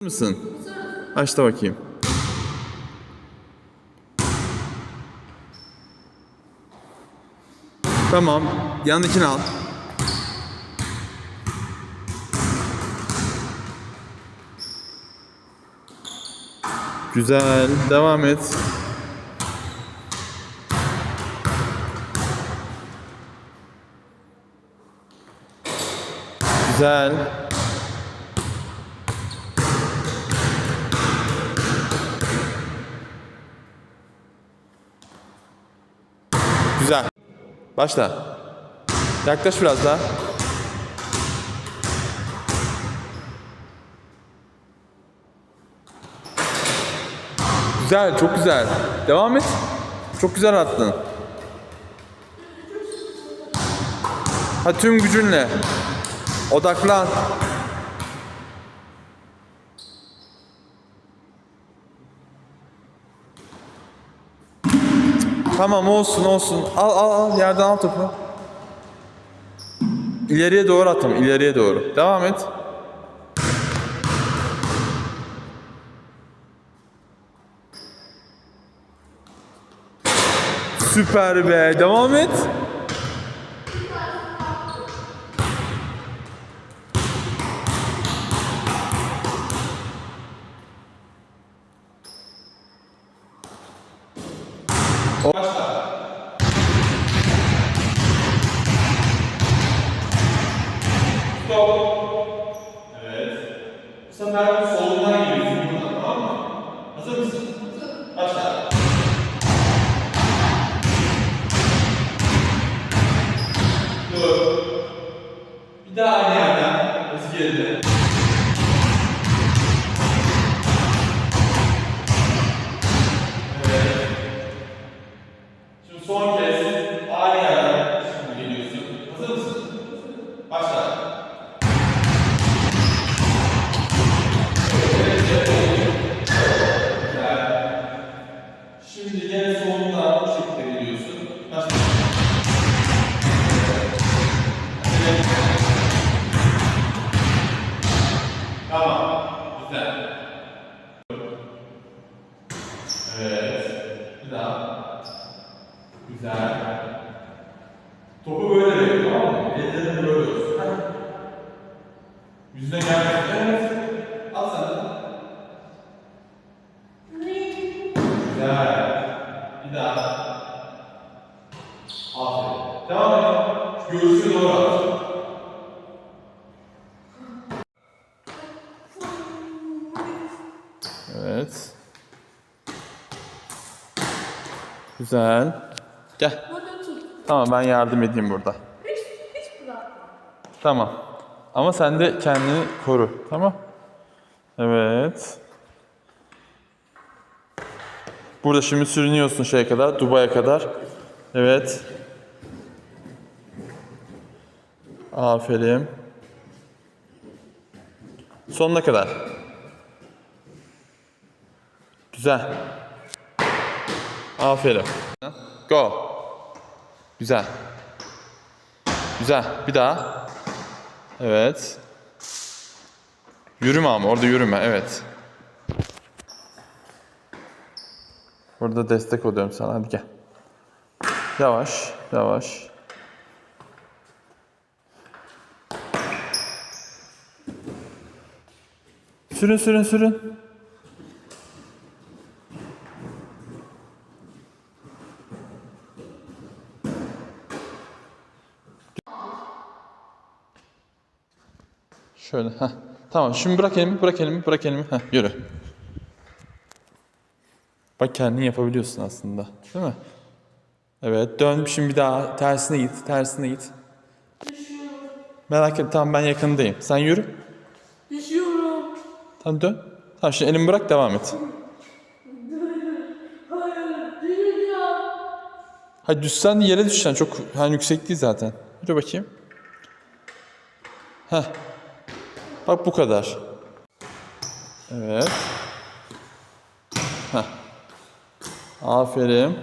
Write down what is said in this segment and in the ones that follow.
mısın? Açta bakayım. Tamam. Yanındakini al. Güzel. Devam et. Güzel. Başla. Yaklaş biraz daha. Güzel, çok güzel. Devam et. Çok güzel attın. Ha tüm gücünle. Odaklan. Tamam olsun olsun. Al al al yerden al topu. İleriye doğru atım. ileriye doğru. Devam et. Süper be. Devam et. Bu sefer solundan Bir daha. Güzel. Topu böyle ver, tamam mı? Ellerini böyle olsun. Yüzüne gelmesin. Evet. Al sen de. Güzel. Bir daha. Aferin. Devam et. Şu Göğsüne doğru at. Evet. Güzel. Gel. Burada tut. Tamam ben yardım edeyim burada. Hiç, hiç bırakma. Tamam. Ama sen de kendini koru. Tamam. Evet. Burada şimdi sürünüyorsun şeye kadar, Dubai'ye kadar. Evet. Aferin. Sonuna kadar. Güzel. Aferin. Go. Güzel. Güzel. Bir daha. Evet. Yürüme ama orada yürüme. Evet. Burada destek oluyorum sana. Hadi gel. Yavaş, yavaş. Sürün, sürün, sürün. Şöyle. Heh. Tamam. Şimdi bırak elimi, bırak elimi, bırak elimi. Heh, yürü. Bak kendin yapabiliyorsun aslında. Değil mi? Evet. Dön şimdi bir daha. Tersine git. Tersine git. Merak etme. Tamam ben yakındayım. Sen yürü. Düşüyorum. Tamam dön. Tamam şimdi elimi bırak devam et. Hayır, düşeceğim. Hadi düşsen de yere düşeceksin. Çok hani yüksek değil zaten. Yürü bakayım. Heh. Bak bu kadar. Evet. Heh. Aferin.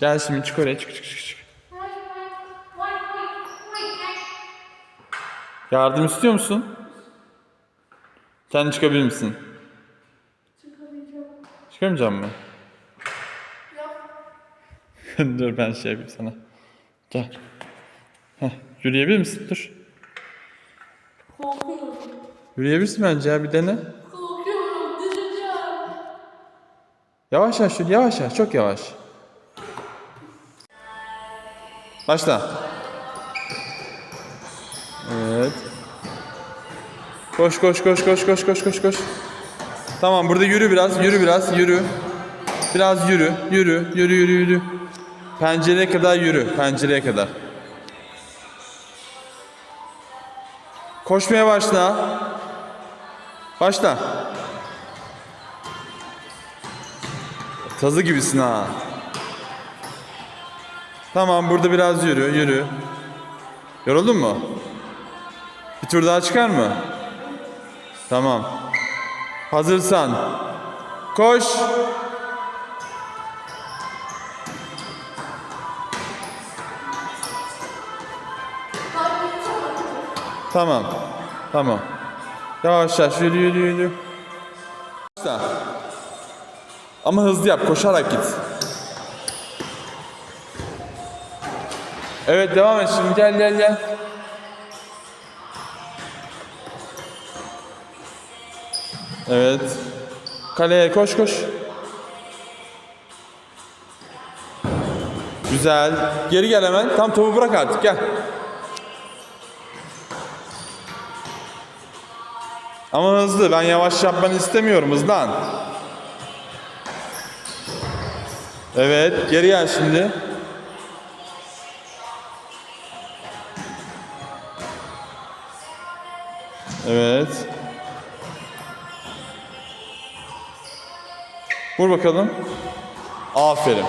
Gel şimdi çık oraya çık çık çık. çık. Yardım istiyor musun? Kendin çıkabilir misin? Çıkamayacağım. Çıkamayacak mı? Yok. Dur ben şey yapayım sana. Gel. Heh, yürüyebilir misin? Dur. Yürüyebilirsin bence ya bir dene. Korkuyorum. Düşeceğim. Yavaş yavaş yürü, yavaş yavaş, çok yavaş. Başla. Evet. Koş koş koş koş koş koş koş koş. Tamam burada yürü biraz, yürü biraz, yürü. Biraz yürü, yürü, yürü, yürü, yürü. Pencereye kadar yürü, pencereye kadar. Koşmaya başla. Başla. Tazı gibisin ha. Tamam burada biraz yürü yürü. Yoruldun mu? Bir tur daha çıkar mı? Tamam. Hazırsan. Koş. Tamam. Tamam. Yavaş yavaş yürü yürü yürü. Ama hızlı yap, koşarak git. Evet, devam et şimdi. Gel, gel, gel. Evet. Kaleye koş, koş. Güzel. Geri gel hemen. Tam topu bırak artık. Gel. Ama hızlı. Ben yavaş yapmanı istemiyorum. Hızlan. Evet, geri gel şimdi. Evet. Vur bakalım. Aferin.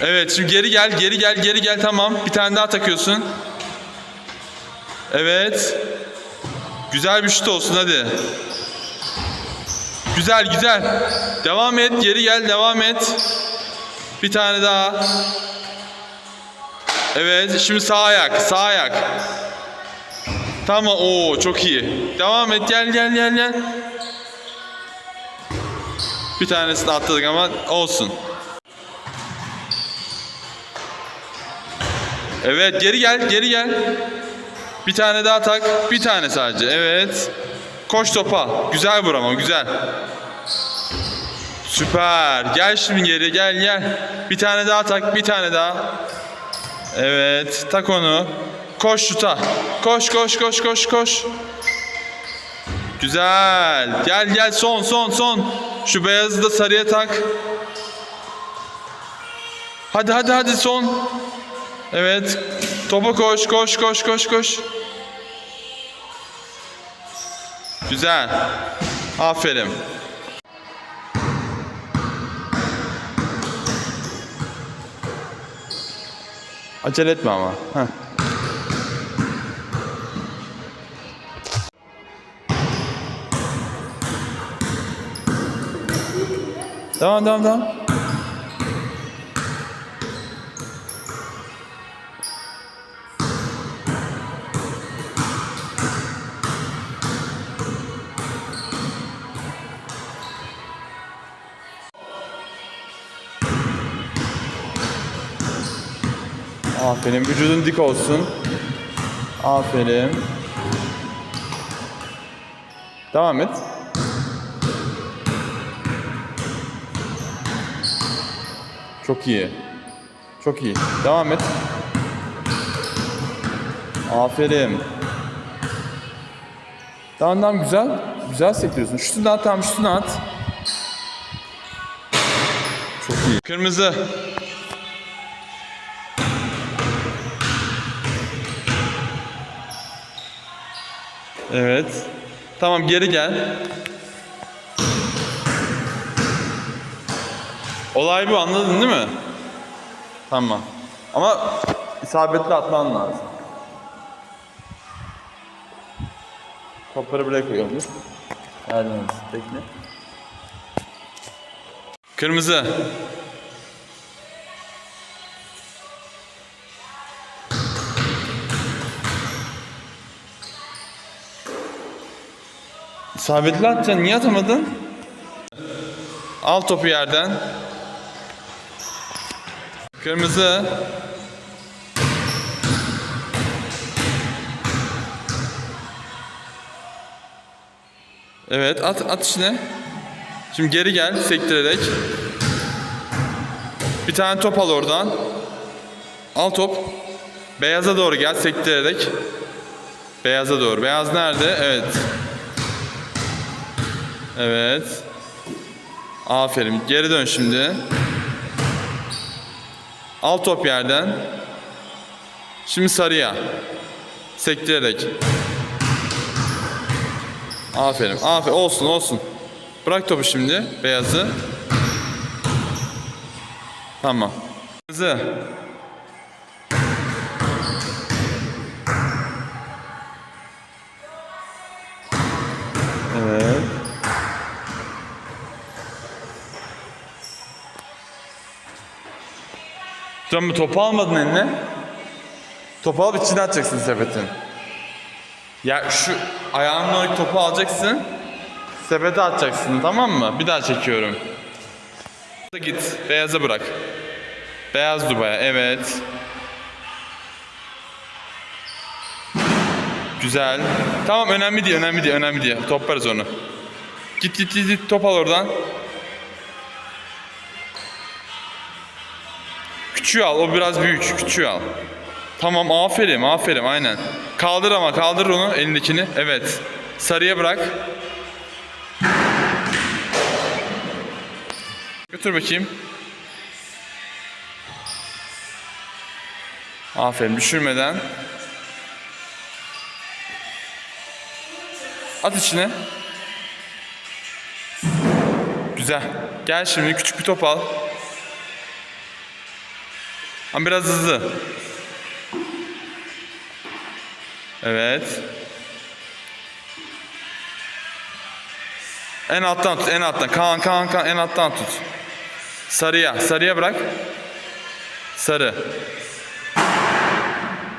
Evet, şimdi geri gel, geri gel, geri gel. Tamam. Bir tane daha takıyorsun. Evet. Güzel bir şut olsun hadi. Güzel güzel. Devam et. Geri gel. Devam et. Bir tane daha. Evet. Şimdi sağ ayak. Sağ ayak. Tamam. Oo çok iyi. Devam et. Gel gel gel gel. Bir tanesini atladık ama olsun. Evet. Geri gel. Geri gel. Bir tane daha tak. Bir tane sadece. Evet. Koş topa. Güzel vur ama güzel. Süper. Gel şimdi geri gel gel. Bir tane daha tak. Bir tane daha. Evet. Tak onu. Koş şuta. Koş koş koş koş koş. Güzel. Gel gel son son son. Şu beyazı da sarıya tak. Hadi hadi hadi son. Evet. Topa koş koş koş koş koş. Güzel. Aferin. Acele etme ama. Heh. Devam devam devam. Aferin. Vücudun dik olsun. Aferin. Devam et. Çok iyi. Çok iyi. Devam et. Aferin. Tamam tamam güzel. Güzel sektiriyorsun. Şutunu at tamam şutunu at. Çok iyi. Kırmızı. Evet. Tamam geri gel. Olay bu anladın değil mi? Tamam. Ama isabetli atman lazım. Topları buraya koyalım. Nereden bekle. Kırmızı. Sabitli atacaksın. Niye atamadın? Al topu yerden. Kırmızı. Evet at at içine. Şimdi geri gel sektirerek. Bir tane top al oradan. Al top. Beyaza doğru gel sektirerek. Beyaza doğru. Beyaz nerede? Evet. Evet. Aferin. Geri dön şimdi. Al top yerden. Şimdi sarıya. Sektirerek. Aferin. Aferin. Olsun olsun. Bırak topu şimdi. Beyazı. Tamam. Kızı. Sen topu almadın eline. Topu alıp içine atacaksın sepetin. Ya şu ayağının oradaki topu alacaksın. Sepete atacaksın tamam mı? Bir daha çekiyorum. Git. Beyaza bırak. Beyaz dubaya. Evet. Güzel. Tamam önemli değil, önemli değil, önemli değil. Toplarız onu. Git git git, git top al oradan. Küçüğü al, o biraz büyük. Küçüğü al. Tamam, aferin, aferin, aynen. Kaldır ama, kaldır onu, elindekini. Evet. Sarıya bırak. Götür bakayım. Aferin, düşürmeden. At içine. Güzel. Gel şimdi küçük bir top al. Ama biraz hızlı. Evet. En alttan tut, en alttan. Kaan, Kaan, Kaan, en alttan tut. Sarıya, sarıya bırak. Sarı.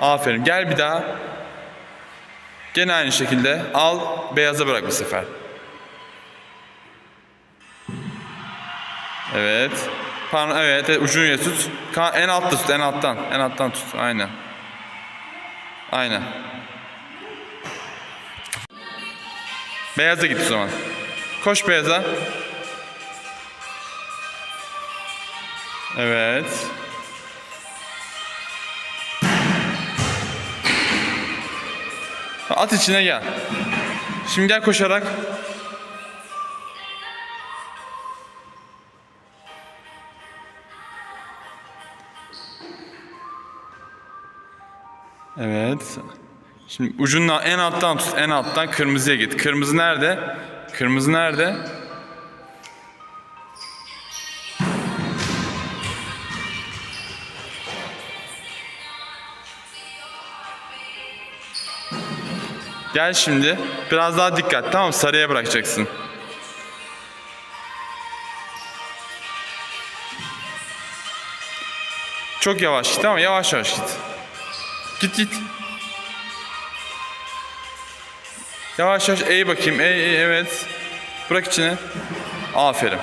Aferin. Gel bir daha. Gene aynı şekilde al beyaza bırak bu sefer. Evet. Pardon evet, evet ucunu tut. Ka- En altta tut en alttan. En alttan tut. Aynen. Aynen. Beyaza git o zaman. Koş beyaza. Evet. At içine gel. Şimdi gel koşarak. Evet. Şimdi ucundan en alttan tut. En alttan kırmızıya git. Kırmızı nerede? Kırmızı nerede? Gel şimdi. Biraz daha dikkat tamam? Sarıya bırakacaksın. Çok yavaş git tamam? Yavaş yavaş git. Git git. Yavaş yavaş eğ bakayım. Eğ, eğ evet. Bırak içine. Aferin.